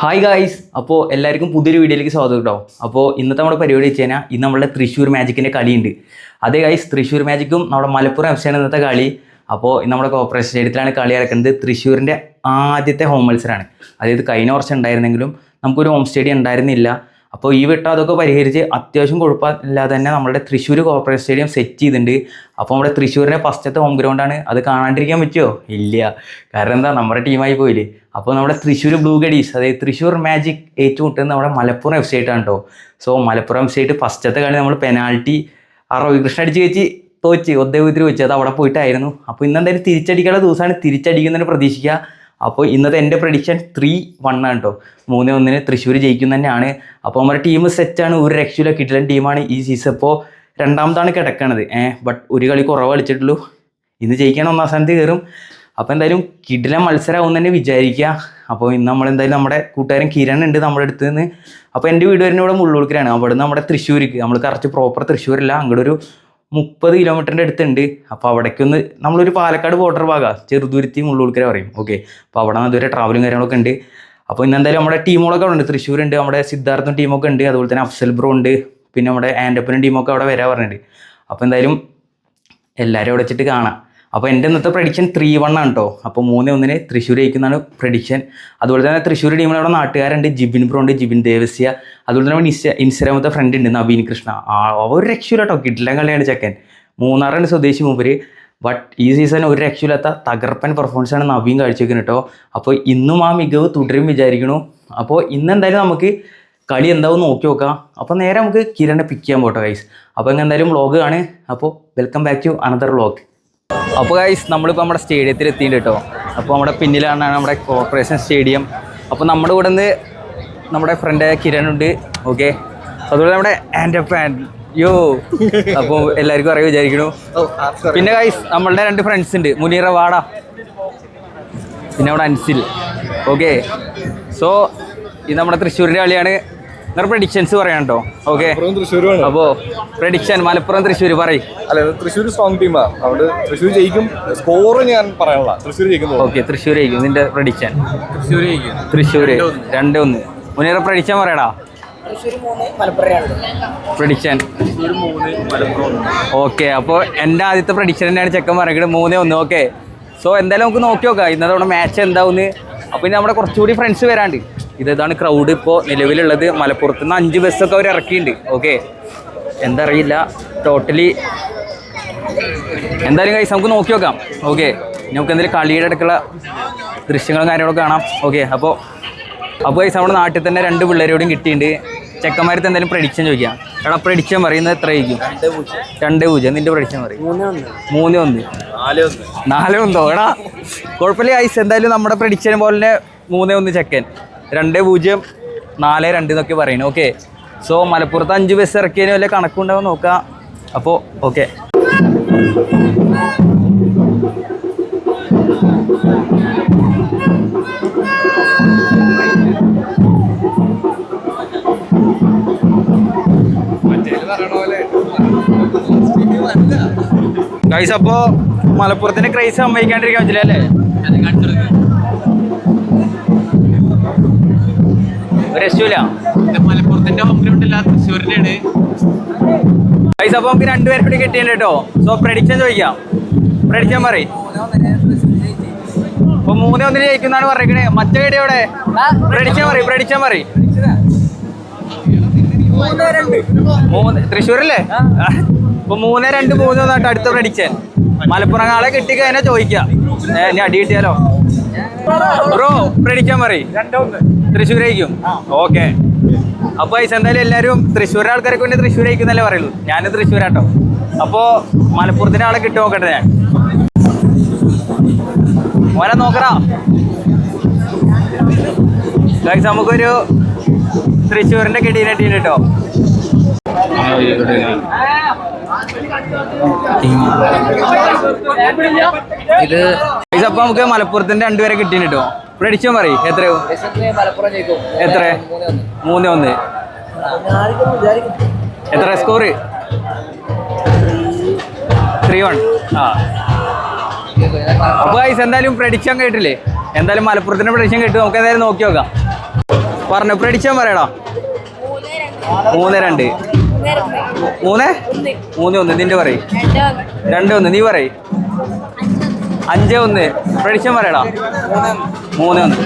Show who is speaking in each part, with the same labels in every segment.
Speaker 1: Hi guys അപ്പോൾ എല്ലാവർക്കും പുതിയൊരു വീഡിയോയിലേക്ക് സ്വാഗതം കേട്ടോ അപ്പോൾ ഇന്നത്തെ നമ്മുടെ പരിപാടി വെച്ച് കഴിഞ്ഞാൽ ഇന്ന് നമ്മുടെ തൃശ്ശൂർ മാജിക്കിന്റെ കളിയുണ്ട്. അതേ ഗായ്സ് തൃശ്ശൂർ മാജിക്കും നമ്മുടെ മലപ്പുറം എഫ് സിയാണ് ഇന്നത്തെ കളി. അപ്പോൾ ഇന്ന് നമ്മുടെ കോപ്പറേഷൻ സ്റ്റേഡിയത്തിലാണ് കളി നടക്കുന്നത്. തൃശ്ശൂരിന്റെ ആദ്യത്തെ ഹോം മത്സരമാണ് അതായത് കഴിഞ്ഞ വർഷം ഉണ്ടായിരുന്നെങ്കിലും നമുക്കൊരു ഹോം സ്റ്റേഡിയം ഉണ്ടായിരുന്നില്ല. അപ്പോൾ ഈ വട്ടം അതൊക്കെ പരിഹരിച്ച് അത്യാവശ്യം കുഴപ്പമില്ലാതെ തന്നെ നമ്മുടെ തൃശ്ശൂർ കോർപ്പറേറ്റ് സ്റ്റേഡിയം സെറ്റ് ചെയ്തിട്ടുണ്ട്. അപ്പോൾ നമ്മുടെ തൃശ്ശൂരിന്റെ ഫസ്റ്റത്തെ ഹോം ഗ്രൗണ്ടാണ് അത് കാണാണ്ടിരിക്കാൻ പറ്റുമോ ഇല്ല. കാരണം എന്താ? നമ്മുടെ ടീമായി പോയില്ലേ. അപ്പോൾ നമ്മുടെ തൃശ്ശൂർ ബ്ലൂ ഗഡീസ് അതായത് തൃശ്ശൂർ മാജിക് ഏറ്റുമുട്ടുന്നത് നമ്മുടെ മലപ്പുറം ആയിട്ടാണ് കേട്ടോ. സോ മലപ്പുറം സൈറ്റ് ഫസ്റ്റത്തെ കളി നമ്മൾ പെനാൽറ്റി ആ രവികൃഷ്ണൻ അടിച്ച് വെച്ച് തോച്ച് ഒദ്ദേവത്തിൽ വെച്ച് അത് അവിടെ പോയിട്ടായിരുന്നു. അപ്പോൾ ഇന്ന് എന്തായാലും തിരിച്ചടിക്കാനുള്ള ദിവസമാണ്. തിരിച്ചടിക്കുന്നതിന് പ്രതീക്ഷിക്കുക. അപ്പോൾ ഇന്നത്തെ എന്റെ പ്രഡിക്ഷൻ ത്രീ വൺ ആണ് കേട്ടോ മൂന്ന് ഒന്നിന് തൃശ്ശൂർ ജയിക്കും തന്നെയാണ്. അപ്പോൾ നമ്മുടെ ടീം സെറ്റാണ് ഒരു രക്ഷയില്ല കിട്ടില്ല ടീമാണ് ഈ സീസൺ ഇപ്പോൾ രണ്ടാമതാണ് കിടക്കണത്. ഏഹ് ബട്ട് ഒരു കളി കുറവ് കളിച്ചിട്ടുള്ളൂ. ഇന്ന് ജയിക്കണം ഒന്നാം സ്ഥാനത്ത് കയറും. അപ്പോൾ എന്തായാലും കിടില മത്സരമാവും തന്നെ വിചാരിക്കുക അപ്പോൾ ഇന്ന് നമ്മളെന്തായാലും നമ്മുടെ കൂട്ടുകാരൻ കിരൺ ഉണ്ട് നമ്മുടെ അടുത്ത് നിന്ന്. അപ്പോൾ എന്റെ വീട് വരുന്ന ഇവിടെ മുള്ളുൾക്കരാണ് അവിടെ നമ്മുടെ തൃശ്ശൂർക്ക്. നമ്മൾ കറക്റ്റ് പ്രോപ്പർ തൃശ്ശൂരല്ല. അങ്ങോട്ട് ഒരു മുപ്പത് കിലോമീറ്ററിന്റെ അടുത്തുണ്ട്. അപ്പോൾ അവിടേക്കൊന്ന് നമ്മളൊരു പാലക്കാട് ബോർഡർ ഭാഗമാണ് ചെറുതുരുത്തി മുള്ളുൾക്കര പറയും. ഓക്കെ അപ്പോൾ അവിടെ നിന്ന് ഇതുവരെ ട്രാവലും കാര്യങ്ങളൊക്കെ ഉണ്ട്. അപ്പോൾ ഇന്ന് എന്തായാലും നമ്മുടെ ടീമുകളൊക്കെ ഉണ്ട്. തൃശ്ശൂരുണ്ട് നമ്മുടെ സിദ്ധാർത്ഥൻ ടീമൊക്കെ ഉണ്ട്. അതുപോലെ തന്നെ അഫ്സൽ ബ്രോ ഉണ്ട്. പിന്നെ നമ്മുടെ ആൻഡപ്പനും ടീമൊക്കെ അവിടെ വരാൻ പറഞ്ഞിട്ടുണ്ട്. അപ്പോൾ എന്തായാലും എല്ലാവരും അവിടെ വെച്ചിട്ട് കാണാം. അപ്പോൾ എന്റെ ഇന്നത്തെ പ്രഡിക്ഷൻ ത്രീ വൺ ആണ് കേട്ടോ അപ്പോൾ മൂന്ന് ഒന്നിന് തൃശ്ശൂർ ജയിക്കുന്നതാണ് പ്രഡിക്ഷൻ അതുപോലെ തന്നെ തൃശ്ശൂർ ടീമിൽ അവിടെ നാട്ടുകാരുണ്ട് ജിബിൻ ബ്രോ ഉണ്ട് ജിബിൻ ദേവസ്യ. അതുപോലെ തന്നെ ഇൻസ്റ്റ ഇൻസ്റ്റാഗ്രാമത്തെ ഫ്രണ്ട് ഉണ്ട് നവീൻ കൃഷ്ണ. ആ ഒരു രക്ഷയില്ല കേട്ടോ കിട്ടില്ല കളിയാണ് ചെക്കൻ. മൂന്നാറാണ് സ്വദേശി മൂപ്പര്. ബട്ട് ഈ സീസൺ ഒരു രക്ഷയില്ലാത്ത തകർപ്പൻ പെർഫോമൻസ് ആണ് നവീൻ കാഴ്ചവെക്കുന്നത് കേട്ടോ അപ്പോൾ ഇന്നും ആ മികവ് തുടരും വിചാരിക്കണു അപ്പോൾ ഇന്ന് എന്തായാലും നമുക്ക് കളി എന്താവും നോക്കി നോക്കാം. അപ്പോൾ നേരെ നമുക്ക് കിരണിനെ പിക്ക് ചെയ്യാൻ പോട്ടോ ഗൈസ് അപ്പോൾ ഇങ്ങനെ എന്തായാലും വ്ളോഗ് ആണ്. അപ്പോൾ welcome back to another vlog അപ്പോൾ ഗൈസ് നമ്മളിപ്പോൾ നമ്മുടെ സ്റ്റേഡിയത്തിൽ എത്തിയിട്ടുണ്ട് കേട്ടോ അപ്പോൾ നമ്മുടെ പിന്നിലാണ് നമ്മുടെ കോർപ്പറേഷൻ സ്റ്റേഡിയം അപ്പോൾ നമ്മുടെ കൂടെ നിന്ന് നമ്മുടെ ഫ്രണ്ട് ഉണ്ട് ഓക്കെ അതുപോലെ നമ്മുടെ ആൻഡ് ഫാൻ യോ അപ്പോൾ എല്ലാവർക്കും അറിയാൻ വിചാരിക്കണു. പിന്നെ ഗൈസ് നമ്മളുടെ രണ്ട് ഫ്രണ്ട്സ് ഉണ്ട് മുനീറ വാട പിന്നെ അവിടെ അൻസിൽ ഓക്കെ സോ ഇത് നമ്മുടെ തൃശ്ശൂരിന്റെ കളിയാണ്. നിങ്ങളുടെ പ്രഡിക്ഷൻസ് പറയാം കേട്ടോ ഓക്കെ അപ്പോ പ്രഡിക്ഷൻ മലപ്പുറം തൃശ്ശൂർ പറയും.
Speaker 2: അല്ല തൃശ്ശൂർ സ്ട്രോങ് ടീമാ അവിടെ തൃശ്ശൂർ ജയിക്കും. സ്കോർ ഞാൻ പറയാനുള്ള. തൃശ്ശൂർ ജയിക്കും.
Speaker 1: ഓക്കെ തൃശ്ശൂർ ജയിക്കും. നിന്റെ പ്രഡിക്ഷൻ
Speaker 2: തൃശ്ശൂർ ജയിക്കും.
Speaker 1: തൃശ്ശൂർ രണ്ട് ഒന്ന്. മുനേറെ പ്രഡിക്ഷൻ പറയടാ. പ്രഡിക്ഷൻ ഓക്കെ അപ്പോൾ എന്റെ ആദ്യത്തെ പ്രഡിക്ഷൻ തന്നെയാണ് ചെക്കൻ പറയുന്നത്. മൂന്നേ ഒന്ന്. ഓക്കെ സോ എന്തായാലും നമുക്ക് നോക്കി നോക്കാം. ഇന്നത്തെ നമ്മുടെ മാച്ച് എന്താവുന്നു? അപ്പോൾ ഇനി നമ്മുടെ കുറച്ചുകൂടി ഫ്രണ്ട്സ് വരാണ്ട്. ഇതാണ് ക്രൗഡ് ഇപ്പോൾ നിലവിലുള്ളത്. മലപ്പുറത്ത് നിന്ന് അഞ്ച് ബസ്സൊക്കെ അവർ ഇറക്കിയിട്ടുണ്ട് ഓക്കെ എന്തറിയില്ല. ടോട്ടലി എന്തായാലും കൈസ് നമുക്ക് നോക്കി നോക്കാം. ഓക്കെ നമുക്ക് എന്തെങ്കിലും കളിയുടെ അടുക്കുള്ള ദൃശ്യങ്ങളും കാര്യങ്ങളൊക്കെ കാണാം. ഓക്കെ അപ്പോൾ അപ്പോൾ കൈസ് നമ്മുടെ നാട്ടിൽ തന്നെ രണ്ട് പിള്ളേരോടും കിട്ടിയിട്ടുണ്ട് ചെക്കന്മാരത്ത് എന്തായാലും പ്രഡിക്ഷൻ ചോദിക്കാം. എടാ പ്രഡിക്ഷൻ പറയുന്നത് എത്ര ആയിരിക്കും? രണ്ട് പൂജ്യം. നിന്റെ പ്രഡിക്ഷൻ പറയും. മൂന്ന് ഒന്ന്.
Speaker 2: നാല് ഒന്ന്.
Speaker 1: എടാ കുഴപ്പമില്ല ഐസ് എന്തായാലും നമ്മുടെ പ്രഡിക്ഷൻ പോലെ തന്നെ മൂന്ന് ഒന്ന് ചെക്കൻ. രണ്ട് പൂജ്യം നാല് രണ്ട് എന്നൊക്കെ പറയുന്നു ഓക്കെ സോ മലപ്പുറത്ത് അഞ്ച് ബസ് ഇറക്കിയതിന് വല്ല കണക്കുണ്ടാവും നോക്കാം. അപ്പോൾ ഓക്കെ ഗൈസ് അപ്പോൾ മലപ്പുറത്തിന് ക്രൈസ് സമ്മതിക്കാണ്ടിരിക്കാൻ പറ്റില്ല അല്ലേ? രക്ഷയില്ല
Speaker 3: മലപ്പുറത്തിന്റെ ഹോം ഗ്രൗണ്ട് അല്ല തൃശ്ശൂരിനാണ്.
Speaker 1: ഗൈസ് അപ്പോൾ നമുക്ക് രണ്ടുപേരും കൂടി കിട്ടിയിട്ടുണ്ട് കേട്ടോ. സോ പ്രഡിക്ഷൻ ചോദിക്കാം. പ്രഡിക്ഷൻ പറയും. അപ്പൊ മൂന്നേ ഒന്നിന് ജയിക്കുന്നാണ് പറഞ്ഞേ മറ്റേ വീട് എവിടെ? പ്രഡിക്ഷൻ പറയും പ്രഡിക്ഷൻ പറയും. മൂന്ന് തൃശ്ശൂരല്ലേ? അപ്പൊ മൂന്ന് രണ്ട് മൂന്ന് അടുത്ത പ്രഡിക്ഷൻ മലപ്പുറം ആളെ കിട്ടിക്കഴിഞ്ഞാൽ ചോദിക്കാം. ഞാൻ ഇനി അടി കിട്ടിയാലോ? ബ്രോ പ്രഡിക്ഷൻ പറയും. തൃശ്ശൂരേക്കും. ഓക്കെ. അപ്പൊ ഐസ് എന്തായാലും എല്ലാരും തൃശ്ശൂർ ആൾക്കാർക്ക് വേണ്ടി തൃശ്ശൂരേക്കുന്നല്ലേ പറയുള്ളൂ. ഞാൻ തൃശ്ശൂരാട്ടോ. അപ്പോ മലപ്പുറത്തിന്റെ ആളെ കിട്ടി നോക്കട്ടെ ഞാൻ. മോനെ നോക്കടാ. ഗൈസ് നമുക്കൊരു തൃശ്ശൂരിന്റെ കിടീനെ ടീം കേട്ടോ. ഇത് അപ്പൊ നമുക്ക് മലപ്പുറത്തിന്റെ രണ്ടുപേരെ കിട്ടീന് കേട്ടോ പ്രഡിക്ഷൻ പറയും. എത്രയോ? എത്ര? മൂന്ന് ഒന്ന്. എത്ര സ്കോർ ത്രീ വൺ ആ. അപ്പൊ ഐസ് എന്തായാലും പ്രഡിക്ഷൻ കേട്ടില്ലേ? എന്തായാലും മലപ്പുറത്തിന്റെ പ്രഡിക്ഷൻ കേട്ടു. നമുക്ക് എന്തായാലും നോക്കി നോക്കാം. പറഞ്ഞു പ്രഡിക്ഷൻ പറയടാ. മൂന്ന് രണ്ട്. മൂന്ന്? മൂന്ന് ഒന്ന്. നിന്റെ പറയും. രണ്ട് ഒന്ന്. നീ പറയും. അഞ്ച് ഒന്ന്. പ്രഡിക്ഷൻ പറയടാ. മൂന്ന്. ഒന്ന്.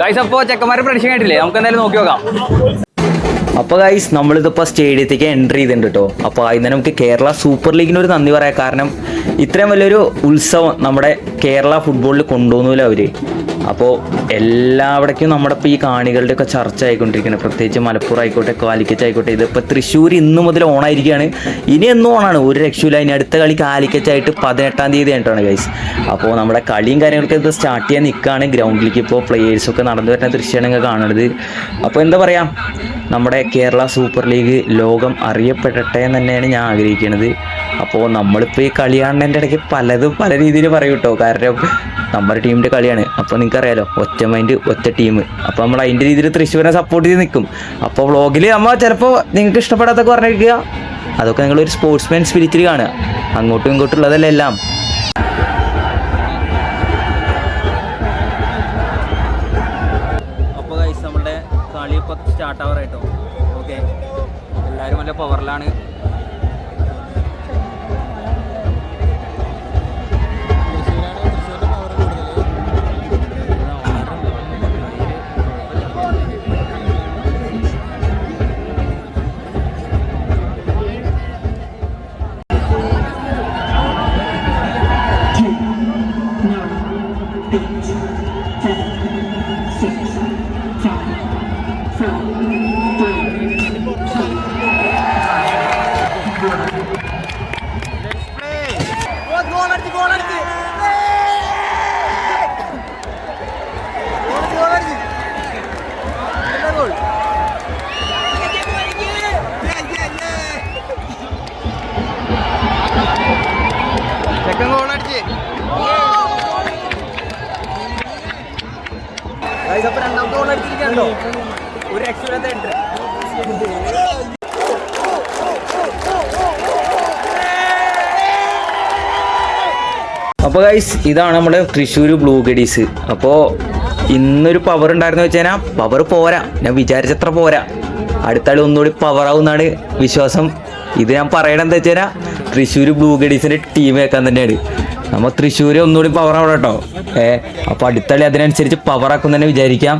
Speaker 1: ഗൈസ് അപ്പോൾ ചെക്കന്മാരെ പ്രഡിക്ഷൻ കേട്ടില്ലേ? നമുക്ക് എന്തായാലും നോക്കി നോക്കാം. അപ്പോൾ ഗൈസ് നമ്മളിതിപ്പോൾ സ്റ്റേഡിയത്തേക്ക് എൻട്രി ചെയ്തിട്ടുണ്ട് കേട്ടോ അപ്പോൾ അതിന് നമുക്ക് കേരള സൂപ്പർ ലീഗിന് ഒരു നന്ദി പറയാം. കാരണം ഇത്രയും വലിയൊരു ഉത്സവം നമ്മുടെ കേരള ഫുട്ബോളിൽ കൊണ്ടുപോകുന്നില്ല അവർ. അപ്പോൾ എല്ലാവിടേക്കും നമ്മുടെ ഇപ്പോൾ ഈ കാണികളുടെ ഒക്കെ ചർച്ച ആയിക്കൊണ്ടിരിക്കുന്നത് പ്രത്യേകിച്ച് മലപ്പുറം ആയിക്കോട്ടെ കാലിക്കറ്റ് ആയിക്കോട്ടെ. ഇതിപ്പോൾ തൃശ്ശൂർ ഇന്ന് മുതൽ ഓണായിരിക്കുകയാണ് ഇനി എന്നും ഓണാണ് ഒരു രക്ഷയില്ല ഇനി അടുത്ത കളി കാലിക്കറ്റായിട്ട് പതിനെട്ടാം തീയതി ആയിട്ടാണ് ഗൈസ് അപ്പോൾ നമ്മുടെ കളിയും കാര്യങ്ങളൊക്കെ ഇത് സ്റ്റാർട്ട് ചെയ്യാൻ നിൽക്കുകയാണ്. ഗ്രൗണ്ടിലേക്ക് ഇപ്പോൾ പ്ലേയേഴ്സൊക്കെ നടന്നു വരുന്ന ദൃശ്യമാണ് കാണുന്നത്. അപ്പോൾ എന്താ പറയുക നമ്മുടെ കേരള സൂപ്പർ ലീഗ് ലോകം അറിയപ്പെടട്ടെ എന്ന് തന്നെയാണ് ഞാൻ ആഗ്രഹിക്കുന്നത് അപ്പോൾ നമ്മളിപ്പോൾ ഈ കളി കാണുന്നതിന്റെ ഇടയ്ക്ക് പലതും പല രീതിയിൽ പറയും കേട്ടോ കാരണം നമ്മുടെ ടീമിന്റെ കളിയാണ്. അപ്പോൾ നിങ്ങൾക്കറിയാലോ ഒറ്റ മൈൻഡ് ഒറ്റ ടീം അപ്പോൾ നമ്മൾ അതിന്റെ രീതിയിൽ തൃശ്ശൂരിനെ സപ്പോർട്ട് ചെയ്ത് നിൽക്കും. അപ്പോൾ വ്ളോഗിൽ നമ്മൾ ചിലപ്പോൾ നിങ്ങൾക്ക് ഇഷ്ടപ്പെടാത്തൊക്കെ പറഞ്ഞിരിക്കുക. അതൊക്കെ നിങ്ങളൊരു സ്പോർട്സ്മാൻ സ്പിരിറ്റിൽ കാണുക. അങ്ങോട്ടും ഇങ്ങോട്ടും ഉള്ളതല്ല എല്ലാം. സ്റ്റാർട്ട് ആവാറായിട്ടോ? പവറിലാണ് അടിച്ചിരിക്കണല്ലോ ഒരു അപ്പോൾ ഗൈസ് ഇതാണ് നമ്മുടെ തൃശ്ശൂർ ബ്ലൂ ഗഡീസ് അപ്പോൾ ഇന്നൊരു പവർ ഉണ്ടായിരുന്നു വെച്ച് കഴിഞ്ഞാൽ പവർ പോരാ. ഞാൻ വിചാരിച്ചത്ര പോരാ. അടുത്താളി ഒന്നുകൂടി പവർ ആവുമെന്നാണ് വിശ്വാസം. ഇത് ഞാൻ പറയണത് എന്താ തൃശ്ശൂർ ബ്ലൂ ഗഡീസിന്റെ ടീം വെക്കാൻ തന്നെയാണ്. നമ്മൾ തൃശ്ശൂര് ഒന്നുകൂടി പവർ ആവണം കേട്ടോ. ഏ അപ്പൊ അടുത്തള്ളി അതിനനുസരിച്ച് പവർ ആക്കും തന്നെ വിചാരിക്കാം.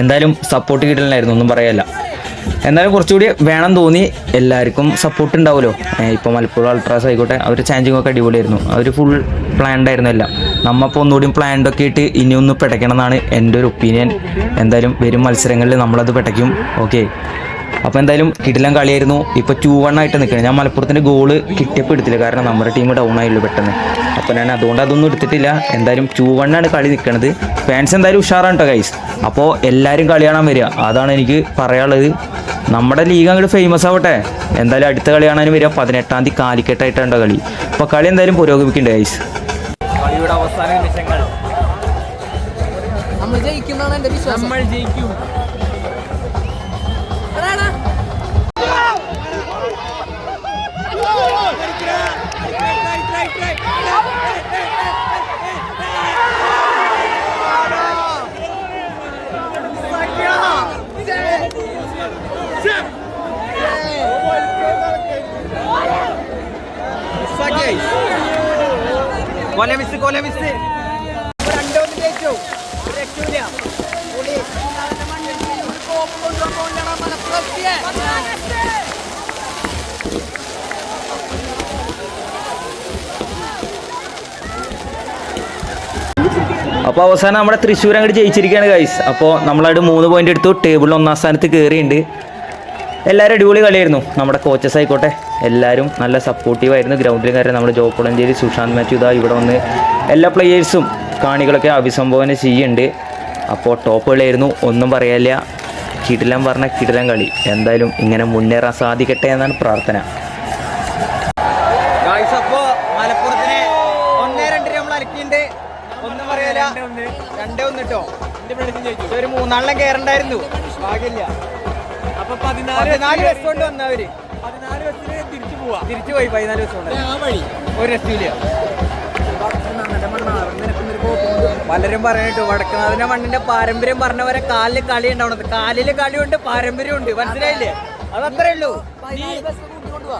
Speaker 1: എന്തായാലും സപ്പോർട്ട് കിട്ടലായിരുന്നു ഒന്നും പറയല്ല. എന്നാലും കുറച്ചുകൂടി വേണം തോന്നി എല്ലാവർക്കും സപ്പോർട്ട് ഉണ്ടാവുമല്ലോ. ഇപ്പോൾ മലപ്പുറം അൾട്രാസ് ആയിക്കോട്ടെ അവർ ചാഞ്ചിങ് ഒക്കെ അടിപൊളിയായിരുന്നു. അവർ ഫുൾ പ്ലാൻഡ് ആയിരുന്നു എല്ലാം. നമ്മപ്പോൾ ഒന്നുകൂടി പ്ലാൻഡ് ഒക്കെ ഇട്ട് ഇനി ഒന്ന് പെടക്കണം എന്നാണ് എന്റെ ഒരു ഒപ്പീനിയൻ എന്തായാലും വരും മത്സരങ്ങളിൽ നമ്മളത് പെട്ടയ്ക്കും. ഓക്കെ അപ്പോൾ എന്തായാലും കിടിലം കളിയായിരുന്നു. ഇപ്പൊ ടു വൺ ആയിട്ട് നിൽക്കണം. ഞാൻ മലപ്പുറത്തിന്റെ ഗോൾ കിട്ടിയപ്പോൾ എടുത്തില്ല. കാരണം നമ്മുടെ ടീം ഡൗൺ ആയുള്ളൂ പെട്ടെന്ന്. അപ്പോൾ ഞാൻ അതുകൊണ്ട് അതൊന്നും എടുത്തിട്ടില്ല. എന്തായാലും ടു ആണ് കളി നിൽക്കുന്നത് ഫാൻസ് എന്തായാലും ഉഷാറാണ് കേട്ടോ ഗൈസ് അപ്പോൾ എല്ലാവരും കളി കാണാൻ വരിക. അതാണ് എനിക്ക് പറയാനുള്ളത്. നമ്മുടെ ലീഗ് അങ്ങോട്ട് ഫേമസ് ആവട്ടെ. എന്തായാലും അടുത്ത കളി കാണാനും വരിക. പതിനെട്ടാം തീയതി കാലിക്കട്ടായിട്ടാണ് കളി. അപ്പോൾ കളി എന്തായാലും പുരോഗമിക്കുന്നുണ്ട് ഗൈസ് കളിയുടെ അവസാന നിമിഷങ്ങൾ.
Speaker 4: നമ്മൾ
Speaker 1: ജയിക്കും. കൊല മിസ് കൊല മിസ്. അപ്പോൾ അവസാനം നമ്മുടെ തൃശ്ശൂർ അങ്ങോട്ട് ജയിച്ചിരിക്കുകയാണ് ഗൈസ് അപ്പോൾ നമ്മളായിട്ട് മൂന്ന് പോയിന്റ് എടുത്തു. ടേബിളിൽ ഒന്നാം സ്ഥാനത്ത് കയറിയുണ്ട് എല്ലാവരും അടിപൊളി കളിയായിരുന്നു. നമ്മുടെ കോച്ചസ് ആയിക്കോട്ടെ. എല്ലാവരും നല്ല സപ്പോർട്ടീവായിരുന്നു ഗ്രൗണ്ടിൽ കാര്യം നമ്മുടെ ജോ കൊളഞ്ചേരി സുശാന്ത് മാത്യു ഇതാ ഇവിടെ വന്ന് എല്ലാ പ്ലെയേഴ്സും കാണികളൊക്കെ അഭിസംബോധന ചെയ്യുന്നുണ്ട്. അപ്പോൾ ടോപ്പുകളായിരുന്നു ഒന്നും പറയാനില്ല. കിടിലം പറഞ്ഞ കിടിലം കളി. എന്തായാലും ഇങ്ങനെ മുന്നേറാൻ സാധിക്കട്ടെ എന്നാണ് പ്രാർത്ഥന.
Speaker 4: മലപ്പുറത്തിന് ഒന്നേ രണ്ടിന് നമ്മൾ അലക്കിണ്ട് ഒന്നും പറയാല രണ്ടേ ഒന്ന് കേട്ടോ ഒരു മൂന്നാളിനെ കയറണ്ടായിരുന്നു ഭാഗ്യമില്ല.
Speaker 3: അപ്പൊ പതിനാല്
Speaker 4: പതിനാല് ബസ് കൊണ്ട് വന്നവര്.
Speaker 3: പോവാ.
Speaker 4: തിരിച്ചു പോയി പതിനാല് ദിവസം
Speaker 3: ആ വഴി.
Speaker 4: ഒരു രക്ഷയില്ല.
Speaker 1: പലരും പറഞ്ഞിട്ടു വടക്കനാഥിന്റെ മണ്ണിന്റെ പാരമ്പര്യം പറഞ്ഞവരെ കാലിൽ കളി ഉണ്ടാവണത് കാലിൽ കളിയുണ്ട് പാരമ്പര്യമുണ്ട്. മനസ്സിലായില്ലേ? അതത്രേ ഉള്ളൂ.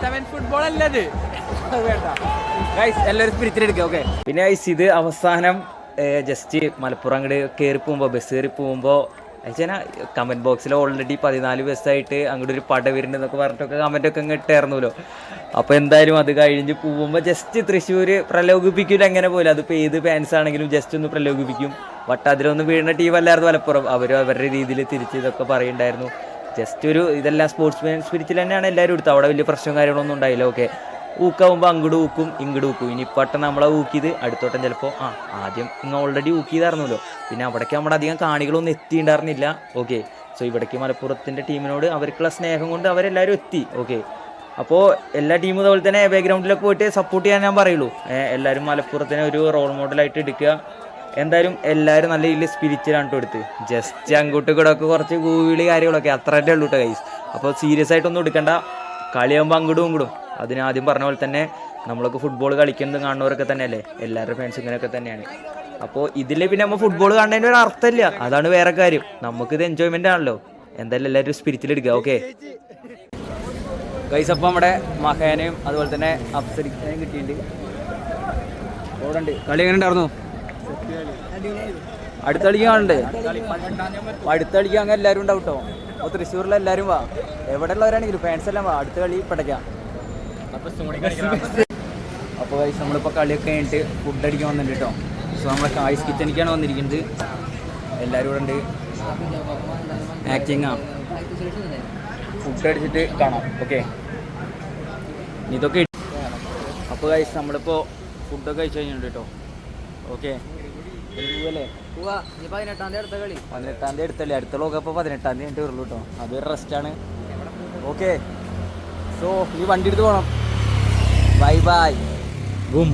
Speaker 5: സെവൻ ഫുട്ബോൾ അല്ലത്
Speaker 1: ഗൈസ് എല്ലാവരും സ്പിരിറ്റിൽ എടുക്കുക ഓക്കെ പിന്നെ ഗൈസ് ഇത് അവസാനം ജസ്റ്റ് മലപ്പുറം അങ്ങോട്ട് കയറി പോകുമ്പോൾ ബസ് കയറി പോകുമ്പോൾ വെച്ചാൽ കമന്റ് ബോക്സിൽ ഓൾറെഡി പതിനാല് ബസ്സായിട്ട് അങ്ങോട്ട് ഒരു പട വരുന്നുണ്ടെന്നൊക്കെ പറഞ്ഞിട്ടൊക്കെ കമന്റൊക്കെ അങ്ങ് ഇട്ടായിരുന്നല്ലോ അപ്പോൾ എന്തായാലും അത് കഴിഞ്ഞ് പോകുമ്പോൾ ജസ്റ്റ് തൃശ്ശൂർ പ്രലോഭിപ്പിക്കില്ല എങ്ങനെ പോലും അതിപ്പോൾ ഏത് ഫാൻസ് ആണെങ്കിലും ജസ്റ്റ് ഒന്ന് പ്രലോഭിപ്പിക്കും. ബട്ട് അതിലൊന്നും വീഴുന്ന ടീമല്ലായിരുന്നു മലപ്പുറം. അവർ അവരുടെ രീതിയിൽ തിരിച്ച് ഇതൊക്കെ പറയുണ്ടായിരുന്നു ജസ്റ്റ് ഒരു ഇതെല്ലാം സ്പോർട്സ് മാൻ സ്പിരിറ്റിൽ തന്നെയാണ് എല്ലാവരും എടുത്തത്. അവിടെ വലിയ പ്രശ്നവും കാര്യങ്ങളൊന്നും ഉണ്ടായില്ല. ഓക്കെ ഊക്കാവുമ്പോൾ അങ്ങോട്ട് ഊക്കും ഇങ്ങോട്ട് ഊക്കും. ഇനി ഇപ്പട്ടം നമ്മളെ ഊക്കിയത് അടുത്തോട്ടം ചിലപ്പോൾ ആ ആദ്യം ഇങ്ങ് ഓൾറെഡി ഊക്കിയതായിരുന്നല്ലോ. പിന്നെ അവിടേക്ക് നമ്മുടെ അധികം കാണികളൊന്നും എത്തിയിട്ടുണ്ടായിരുന്നില്ല ഓക്കെ സോ ഇവിടേക്ക് മലപ്പുറത്തിന്റെ ടീമിനോട് അവർക്കുള്ള സ്നേഹം കൊണ്ട് അവരെല്ലാവരും എത്തി. ഓക്കെ അപ്പോൾ എല്ലാ ടീമും അതുപോലെ തന്നെ ബാക്ക്ഗ്രൗണ്ടിലൊക്കെ പോയിട്ട് സപ്പോർട്ട് ചെയ്യാൻ ഞാൻ പറയുള്ളൂ. എല്ലാവരും മലപ്പുറത്തിനെ ഒരു റോൾ മോഡലായിട്ട് എടുക്കുക. എന്തായാലും എല്ലാവരും നല്ല രീതിയിൽ സ്പിരിച്വലാണ് കേട്ടോ എടുത്ത്. ജസ്റ്റ് അങ്ങോട്ടും കൂടെ ഒക്കെ കുറച്ച് ഗൂവിളി കാര്യങ്ങളൊക്കെ. അത്ര തന്നെ ഉള്ളൂ കേട്ടോ ഗൈസ് അപ്പോൾ സീരിയസ് ആയിട്ടൊന്നും എടുക്കണ്ട. കളിയാകുമ്പോൾ അങ്ങോട്ടും ഇങ്ങോട്ടും അതിന് ആദ്യം പറഞ്ഞ പോലെ തന്നെ നമ്മളൊക്കെ ഫുട്ബോൾ കളിക്കുന്നത് കാണുന്നവരൊക്കെ തന്നെയല്ലേ? എല്ലാവരുടെ ഫാൻസ് ഇങ്ങനെയൊക്കെ തന്നെയാണ്. അപ്പോൾ ഇതിൽ പിന്നെ നമ്മൾ ഫുട്ബോൾ കാണുന്നതിന് ഒരു അർത്ഥമില്ല. അതാണ് വേറെ കാര്യം. നമുക്കിത് എൻജോയ്മെന്റ് ആണല്ലോ. എന്തായാലും എല്ലാവരും സ്പിരിറ്റിൽ എടുക്കുക. ഓക്കെ ഗൈസ് അപ്പം നമ്മുടെ മഹേനയും അതുപോലെ തന്നെ അപ്സരിക്കാനും കിട്ടിയിട്ടുണ്ട്. കളി എങ്ങനെ ഉണ്ടായിരുന്നു? അടുത്ത കളിക്ക് കാണണ്ടേ അടുത്ത കളിക്ക് അങ്ങനെ എല്ലാവരും ഉണ്ടാവും കേട്ടോ അപ്പോൾ തൃശ്ശൂരിലെ എല്ലാവരും വാ. എവിടെ ഉള്ളവരാണെങ്കിലും ഫാൻസ് എല്ലാം വാ. അടുത്ത കളി പടയ്ക്കാം അപ്പോൾ ഗൈസ് നമ്മളിപ്പോൾ കളിയൊക്കെ കഴിഞ്ഞിട്ട് ഫുഡ് അടിക്കാൻ വന്നിട്ടുണ്ട് കേട്ടോ. സോ നമ്മളെ കായ്സ് കിച്ചണിക്കാണ് വന്നിരിക്കുന്നത്. എല്ലാവരും ഇവിടെ ഉണ്ട്. ആക്ടിങ് ആ. ഫുഡ് അടിച്ചിട്ട് കാണാം. ഓക്കെ ഇതൊക്കെ അപ്പോൾ കഴിച്ച് നമ്മളിപ്പോൾ ഫുഡൊക്കെ കഴിച്ച് കഴിഞ്ഞിട്ടുണ്ട് കേട്ടോ. ഓക്കെ
Speaker 5: പതിനെട്ടാം തീയതി
Speaker 1: അടുത്തല്ലേ? അടുത്ത ലോകം ഇപ്പോൾ പതിനെട്ടാം തീയതി കഴിഞ്ഞിട്ട് വരുള്ളൂ കേട്ടോ. അതൊരു റെസ്റ്റാണ് ഓക്കെ സോ ഈ വണ്ടി എടുത്ത് പോകണം বাই বাই। বুম